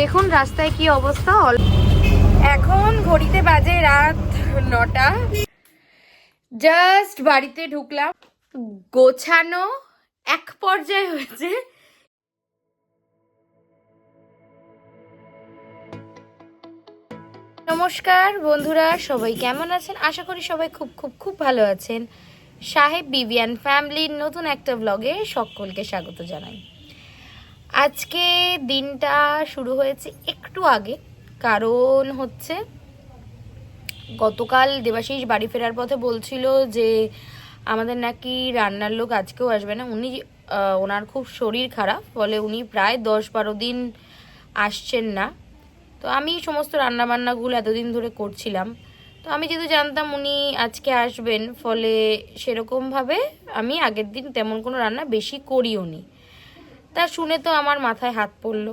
দেখুন রাস্তায় কি অবস্থা। এখন ঘড়িতে বাজে রাত নটা। জাস্ট বাড়িতে ঢুকলাম। গোছানো এক পর্যায়ে হয়েছে। নমস্কার বন্ধুরা, সবাই কেমন আছেন? আশা করি সবাই খুব খুব খুব ভালো আছেন। সাহেব বিবিয়ান ফ্যামিলির নতুন একটা ব্লগে সকলকে স্বাগত জানাই। আজকে দিনটা শুরু হয়েছে একটু আগে। কারণ হচ্ছে, গতকাল দেবাশিস বাড়ি ফেরার পথে বলছিল যে, আমাদের নাকি রান্নার লোক আজকেও আসবে না। উনি ওনার খুব শরীর খারাপ, ফলে উনি প্রায় দশ বারো দিন আসছেন না। তো আমি সমস্ত রান্নাবান্নাগুলো এতদিন ধরে করছিলাম। তো আমি যেহেতু জানতাম উনি আজকে আসবেন, ফলে সেরকমভাবে আমি আগের দিন তেমন কোনো রান্না বেশি করিও নি। তা শুনে তো আমার মাথায় হাত পড়ল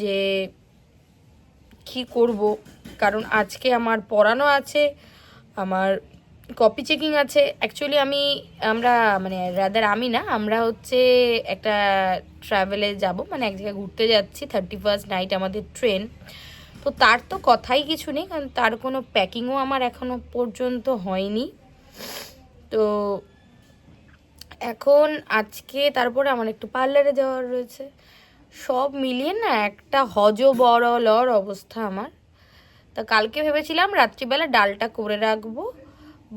যে কি করব? কারণ আজকে আমার পড়ানো আছে, আমার কপি চেকিং আছে। অ্যাকচুয়ালি আমি, আমরা মানে রাদার আমি না, আমরা হচ্ছে একটা ট্রাভেলে যাব মানে এক জায়গায় ঘুরতে যাচ্ছি থার্টি ফার্স্ট নাইট আমাদের ট্রেন তো তার তো কথাই কিছু নেই, কারণ তার কোনো প্যাকিংও আমার এখনও পর্যন্ত হয়নি। তো এখন আজকে তারপরে আমার একটু পার্লারে যাওয়ার রয়েছে। সব মিলিয়ে না একটা হজ বড় লর অবস্থা আমার। তা কালকে ভেবেছিলাম রাত্রিবেলা ডালটা করে রাখব,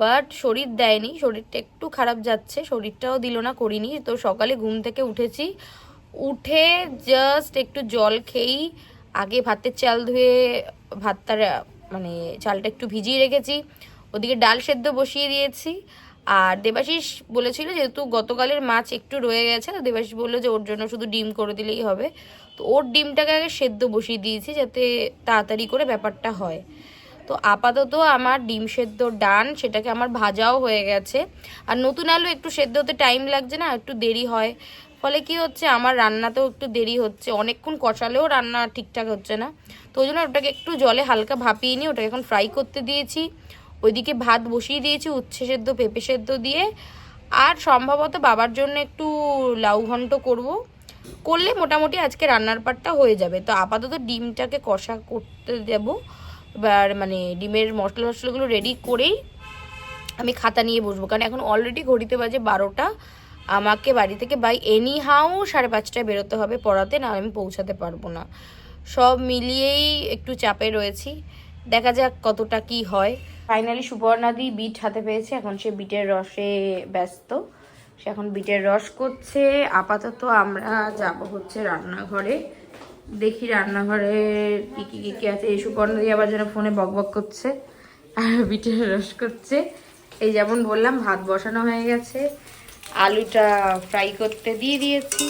বাট শরীর দেয়নি, শরীরটা একটু খারাপ যাচ্ছে, শরীরটাও দিল না, করিনি। তো সকালে ঘুম থেকে উঠেছি, উঠে জাস্ট একটু জল খেয়েই আগে ভাতের চাল ধুয়ে ভাতটা মানে চালটা একটু ভিজিয়ে রেখেছি, ওদিকে ডাল সেদ্ধ বসিয়ে দিয়েছি আর দেবাশিস বলেছিল যেহেতু গতকালের মাছ একটু রয়ে গেছে, তো দেবাশিস বলল যে ওর জন্য শুধু ডিম করে দিলেই হবে। তো ওর ডিমটাকে আগে সেদ্ধ বসিয়ে দিয়েছি যাতে তাড়াতাড়ি করে ব্যাপারটা হয়। তো আপাতত আমার ডিম সেদ্ধ ডান, সেটাকে আমার ভাজাও হয়ে গেছে। আর নতুন আলু একটু সেদ্ধ হতে টাইম লাগছে না, একটু দেরি হয়। ফলে কি হচ্ছে, আমার রান্নাতেও একটু দেরি হচ্ছে। অনেকক্ষণ কষালেও রান্না ঠিকঠাক হচ্ছে না। তো ওই জন্য ওটাকে একটু জলে হালকা ভাপিয়ে নিয়ে ওটাকে এখন ফ্রাই করতে দিয়েছি। ওইদিকে ভাত বসিয়ে দিয়েছি, উচ্ছে সেদ্ধ, পেঁপে সেদ্ধ দিয়ে। আর সম্ভবত বাবার জন্য একটু লাউ ঘন্ট করব। করলে মোটামুটি আজকে রান্নার পাটটা হয়ে যাবে। তো আপাতত ডিমটাকে কষা করতে দেবো। এবার মানে ডিমের মশলা টশলাগুলো রেডি করেই আমি খাতা নিয়ে বসবো। কারণ এখন অলরেডি ঘড়িতে বাজে বারোটা। আমাকে বাড়ি থেকে বাই এনি হাউ সাড়ে পাঁচটায় বেরোতে হবে পড়াতে, না আমি পৌঁছাতে পারব না। সব মিলিয়েই একটু চাপে রয়েছি। দেখা যাক কতটা কি হয়। ফাইনালি সুবর্ণাদি বিট হাতে পেয়েছে, এখন সে বিটের রসে ব্যস্ত। সে এখন বিটের রস করছে। আপাতত আমরা যাব হচ্ছে রান্নাঘরে। দেখি রান্নাঘরে কি কি কি কি আছে। এই সুবর্ণাদি আবার যেন ফোনে বক বক করছে, আর বিটের রস করছে। এই যেমন বললাম, ভাত বসানো হয়ে গেছে। আলুটা ফ্রাই করতে দিয়ে দিয়েছি।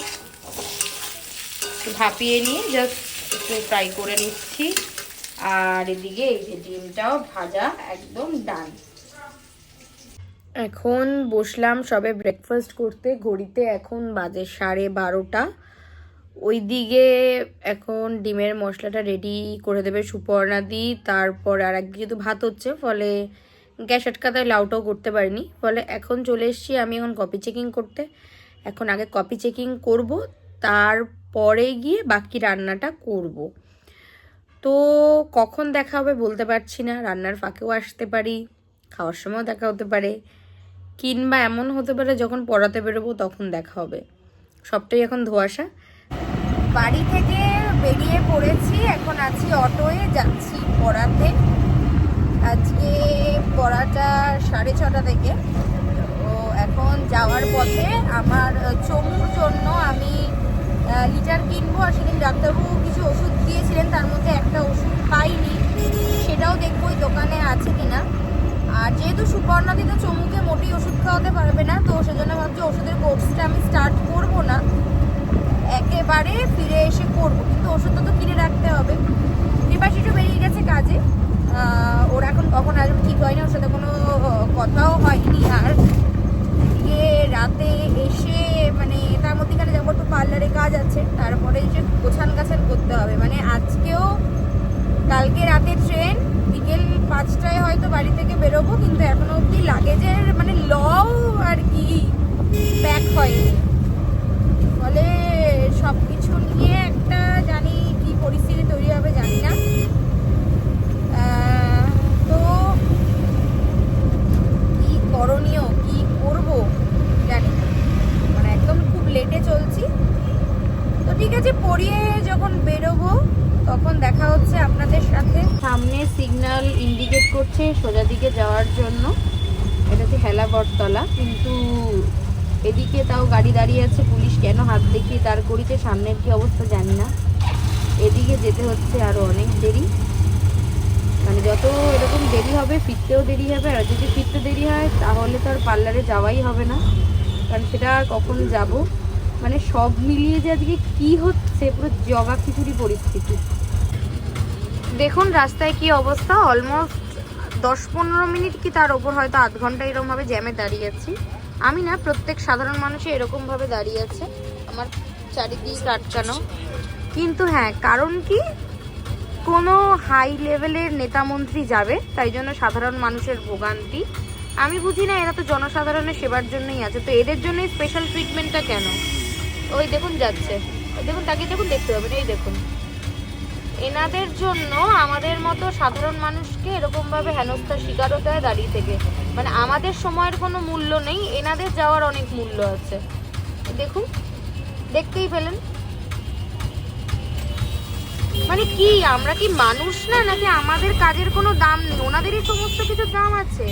ভাপিয়ে নিয়ে জাস্ট একটু ফ্রাই করে নিচ্ছি। আর এদিকে এই যে ডিমটাও ভাজা একদম ডান। এখন বসলাম সবে ব্রেকফাস্ট করতে, ঘড়িতে এখন বাজে সাড়ে বারোটা। ওই দিকে এখন ডিমের মশলাটা রেডি করে দেবে সুপর্ণা দি, তারপর আর একদিকে যেহেতু ভাত হচ্ছে, ফলে গ্যাস আটকাতায় লাউটাও করতে পারিনি। ফলে এখন চলে এসেছি আমি এখন কপি চেকিং করতে। এখন আগে কপি চেকিং করব, তারপরে গিয়ে বাকি রান্নাটা করব। তো কখন দেখা হবে বলতে পারছি না। রান্নার ফাঁকেও আসতে পারি, খাওয়ার সময়ও দেখা হতে পারে, কিংবা এমন হতে পারে যখন পড়াতে বেরোবো তখন দেখা হবে। সবটাই এখন ধোয়াশা। বাড়ি থেকে বেরিয়ে পড়েছি, এখন আছি অটোয়ে, যাচ্ছি পড়াতে। আজকে পড়াটা সাড়ে ছটা থেকে। তো এখন যাওয়ার পথে আমার চমুর জন্য আমি লিটার কিনবো আর সেদিন ডাক্তারবাবু কিছু ওষুধ দিয়েছিলেন তার মধ্যে একটা ওষুধ পাইনি, সেটাও দেখব ওই দোকানে আছে কিনা। আর যেহেতু সুপর্ণাদি তো চমুকে মোটেই ওষুধ খাওয়াতে পারবে না, তো সেজন্য ভাবছি ওষুধের কোর্সটা আমি স্টার্ট করব না। একেবারে ফিরে এসে করব, কিন্তু ওষুধটা তো কিনে রাখতে হবে। ত্রিপাশিটা বেরিয়ে গেছে কাজে। ওর এখন কখন আসবে ঠিক হয়নি ওর সাথে কোনো কথাও হয়নি আর। গিয়ে রাতে এসে মানে তার মধ্যেখানে যাব, একটু পার্লারে কাজ আছে। তারপরে এসে গোছান গাছান করতে হবে। মানে আজকেও কালকে রাতে ট্রেন, বিকেল পাঁচটায় হয়তো বাড়ি থেকে বেরোবো, কিন্তু এখনও অবধি লাগেজের মানে লও আর কি প্যাক হয়নি। ফলে সব কিছু নিয়ে একটা জানি কি পরিস্থিতি পরিয়ে যখন বেরোবো, তখন দেখা হচ্ছে আপনাদের সাথে। সামনে সিগন্যাল ইন্ডিকেট করছে সোজা দিকে যাওয়ার জন্য। এটা হচ্ছে হেলাবরতলা। কিন্তু এদিকে তাও গাড়ি দাঁড়িয়ে আছে, পুলিশ কেন হাত দেখিয়ে দাঁড় করিয়েছে, সামনের কি অবস্থা জানি না। এদিকে যেতে হচ্ছে আরও অনেক দেরি। মানে যত এরকম দেরি হবে, ফিরতেও দেরি হবে, আর যদি ফিরতে দেরি হয়, তাহলে তো আর পার্লারে যাওয়াই হবে না। কারণ সেটা আর কখন যাব? মানে সব মিলিয়ে যে আজকে কি হচ্ছে পুরো জগা খিচুড়ি পরিস্থিতি। দেখুন রাস্তায় কি অবস্থা অলমোস্ট দশ পনেরো মিনিট কি তার ওপর, হয়তো আধ ঘণ্টা এরকমভাবে জ্যামে দাঁড়িয়ে আছি। আমি না, প্রত্যেক সাধারণ মানুষই এরকমভাবে দাঁড়িয়ে আছে, আমার চারিদিক আটকানো। কিন্তু হ্যাঁ কারণ কি? কোনো হাই লেভেলের নেতা মন্ত্রী যাবে, তাই জন্য সাধারণ মানুষের ভোগান্তি। আমি বুঝি না, এরা তো জনসাধারণের সেবার জন্যই আছে, তো এদের জন্যই স্পেশাল ট্রিটমেন্টটা কেন? ওই দেখুন যাচ্ছে। দেখুন তাকে দেখুন, দেখতে পাবেন। এই দেখুন। এনাদের জন্য আমাদের মতো সাধারণ মানুষকে এরকমভাবে হেনস্থার শিকার হতে হয় দাঁড়িয়ে থেকে। মানে আমাদের সময়ের কোনো মূল্য নেই, এনাদের যাওয়ার অনেক মূল্য আছে। দেখুন, দেখতেই পেলেন। মানে কি, আমরা কি মানুষ না, নাকি আমাদের কাজের কোনো দাম নেই? ওনাদেরই সমস্ত কিছু দাম আছে।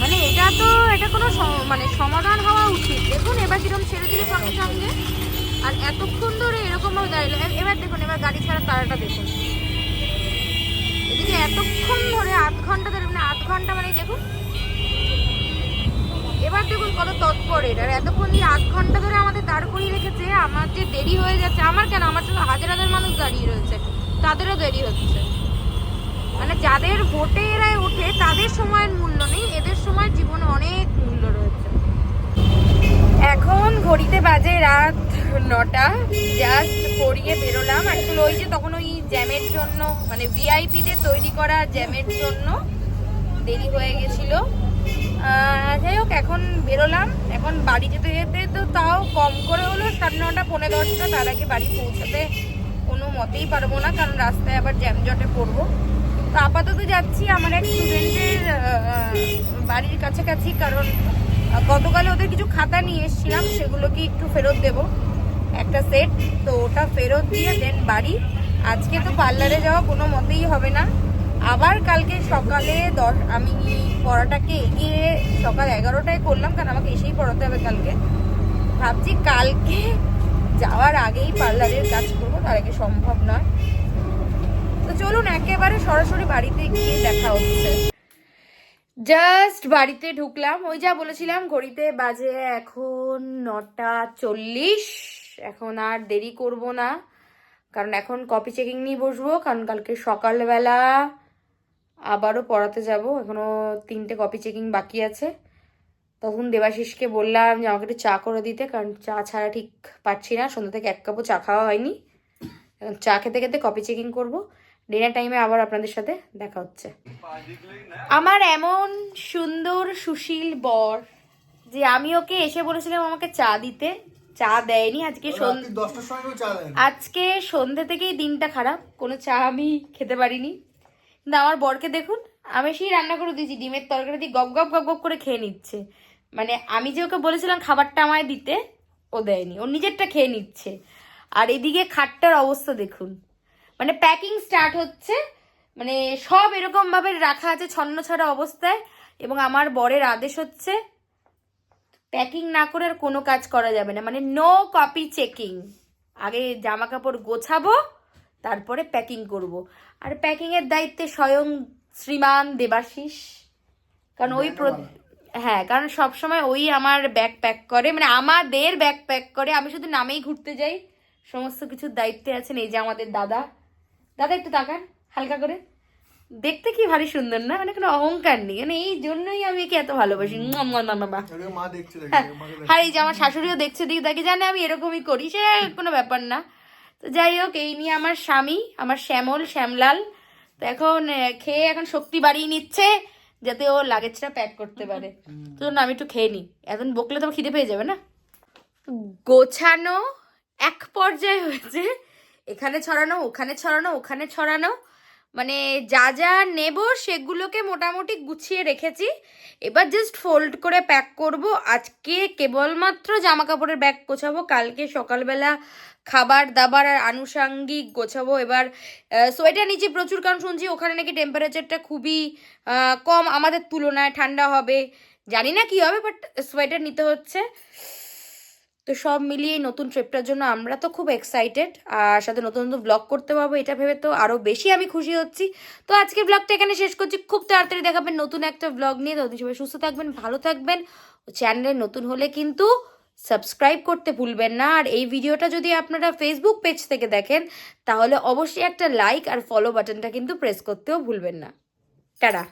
মানে এটা তো, এটা কোনো মানে সমাধান হওয়া উচিত। দেখুন, এবার কীরকম ছেড়ে দিলে সঙ্গে সঙ্গে। আর এতক্ষণ ধরে এরকম ভাবে দাঁড়িয়ে এবার দেখুন, এবার গাড়ি ছাড়া তারাটা দেখুন। এদিকে এতক্ষণ ধরে আধ ঘণ্টা ধরে মানে আধ ঘণ্টা মানে দেখুন। এবার দেখুন কত তৎপরের। আর এতক্ষণ যে আধ ঘণ্টা ধরে আমাদের দাঁড় করিয়ে রেখেছে। আমার যে দেরি হয়ে যাচ্ছে, আমার কেন? আমার জন্য হাজার হাজার মানুষ দাঁড়িয়ে রয়েছে। তাদেরও দেরি হচ্ছে। মানে যাদের ভোটে এরা ওঠে, তাদের সময়ের মূল্য নেই। এদের সময়ের জীবনে অনেক মূল্য রয়েছে। এখন ঘড়িতে বাজে রাত নটা জাস্ট পড়িয়ে বেরোলাম। আসলে ওই যে তখন ওই জ্যামের জন্য মানে ভিআইপিদের তৈরি করা জ্যামের জন্য দেরি হয়ে গেছিল। যাই হোক, এখন বেরোলাম। এখন বাড়ি যেতে যেতে তো তাও কম করে হলো, সাড়ে নটা, পৌনে দশটা। তার আগে বাড়ি পৌঁছাতে কোনো মতেই পারব না, কারণ রাস্তায় আবার জ্যাম জটে পড়ব। তো আপাতত যাচ্ছি আমার এক স্টুডেন্টের বাড়ির কাছাকাছি, কারণ গতকালে ওদের কিছু খাতা নিয়ে এসেছিলাম, সেগুলোকে একটু ফেরত দেব। একটা সেট তো ওটা ফেরত দিয়ে দেন বাড়ি। আজকে তো পার্লারে যাওয়া কোনো মতেই হবে না। আবার কালকে সকালে দশ, আমি পড়াটাকে এগিয়ে সকাল এগারোটায় করলাম, কারণ আমাকে এসেই পড়াতে হবে কালকে। ভাবছি কালকে যাওয়ার আগেই পার্লারের কাজ করব, তার আগে সম্ভব নয়। তো চলুন, একেবারে সরাসরি বাড়িতে গিয়ে দেখা হচ্ছে। জাস্ট বাড়িতে ঢুকলাম। ওই যা বলেছিলাম, ঘড়িতে বাজে এখন নটা চল্লিশ। এখন আর দেরি করব না। কারণ এখন কপি চেকিং নিয়ে বসবো, কারণ কালকে সকালবেলা আবারও পড়াতে যাব। এখনও তিনটে কপি চেকিং বাকি আছে। তখন দেবাশিসকে বললাম যে, আমাকে একটু চা করে দিতে, কারণ চা ছাড়া ঠিক পাচ্ছি না। সন্ধ্যা থেকে এক কাপও চা খাওয়া হয়নি। এখন চা খেতে খেতে কপি চেকিং করব। ডিনার টাইমে আবার আপনাদের সাথে দেখা হচ্ছে। আমার এমন সুন্দর সুশীল বর, যে আমি ওকে এসে বলেছিলাম আমাকে চা দিতে চা দেয়নি আজকে আজকে সন্ধ্যে থেকেই দিনটা খারাপ কোনো চা আমি খেতে পারিনি। কিন্তু আমার বরকে দেখুন আমি সেই রান্না করে দিয়েছি ডিমের তরকারি দিয়ে গপ গপ গপ গপ করে খেয়ে নিচ্ছে। মানে আমি যে ওকে বলেছিলাম খাবারটা আমায় দিতে ও দেয়নি ও নিজেরটা খেয়ে নিচ্ছে। আর এদিকে খাটটার অবস্থা দেখুন। মানে প্যাকিং স্টার্ট হচ্ছে মানে সব এরকম ভাবে রাখা আছে ছন্ন ছাড়া অবস্থায় এবং আমার বরের আদেশ হচ্ছে প্যাকিং না করে আর কোনো কাজ করা যাবে না। মানে নো কপি চেকিং আগে জামা কাপড় গোছাবো তারপরে প্যাকিং করব। আর প্যাকিং এর দায়িত্বে স্বয়ং শ্রীমান দেবাশিস। কারণ ওই হ্যাঁ কারণ সব সময় ওই আমার ব্যাগ প্যাক করে। মানে আমাদের ব্যাগ প্যাক করে। আমি শুধু নামেই ঘুরতে যাই। সমস্ত কিছুর দায়িত্বে আছেন এই যে আমাদের দাদা। দাদা একটু তাকান হালকা করে। দেখতে কি ভারী সুন্দর না? মানে কোনো অহংকার নেই। মানে এই জন্যই আমি একে এত ভালোবাসি। হ্যাঁ, এই যে আমার শাশুড়িও দেখছে দিকে তাকে জানে আমি এরকমই করি সে কোনো ব্যাপার না। তো যাই হোক এই নিয়ে আমার স্বামী আমার শ্যামল শ্যামলাল। তো এখন খেয়ে এখন শক্তি বাড়িয়ে নিচ্ছে যাতে ও লাগেজটা প্যাক করতে পারে। তো জন্য আমি একটু খেয়ে নিই। এখন বকলে তো খিদে পেয়ে যাবে না? গোছানো এক পর্যায়ে হয়েছে। এখানে ছড়ানো ওখানে ছড়ানো ওখানে ছড়ানো। মানে যা যা নেব সেগুলোকে মোটামুটি গুছিয়ে রেখেছি। এবার জাস্ট ফোল্ড করে প্যাক করব। আজকে কেবলমাত্র জামা কাপড়ের ব্যাগ গোছাবো, কালকে সকালবেলা খাবার দাবার আর আনুষাঙ্গিক গোছাবো। এবার সোয়েটার নিচে প্রচুর, কারণ শুনছি ওখানে নাকি টেম্পারেচারটা খুবই কম। আমাদের তুলনায় ঠান্ডা হবে। জানি না কি হবে বাট সোয়েটার নিতে হচ্ছে। তো সব মিলিয়ে নতুন ট্রিপটার জন্য আমরা তো খুব এক্সাইটেড আর সাথে নতুন নতুন ব্লগ করতে পারব, এটা ভেবে তো আরও বেশি আমি খুশি হচ্ছি। তো আজকে ব্লগটা এখানে শেষ করছি। খুব তাড়াতাড়ি দেখাবেন নতুন একটা ব্লগ নিয়ে। ততদিন সবাই সুস্থ থাকবেন, ভালো থাকবেন। চ্যানেলে নতুন হলে কিন্তু সাবস্ক্রাইব করতে ভুলবেন না। আর এই ভিডিওটা যদি আপনারা ফেসবুক পেজ থেকে দেখেন, তাহলে অবশ্যই একটা লাইক আর ফলো বাটনটা কিন্তু প্রেস করতেও ভুলবেন না। টাটা।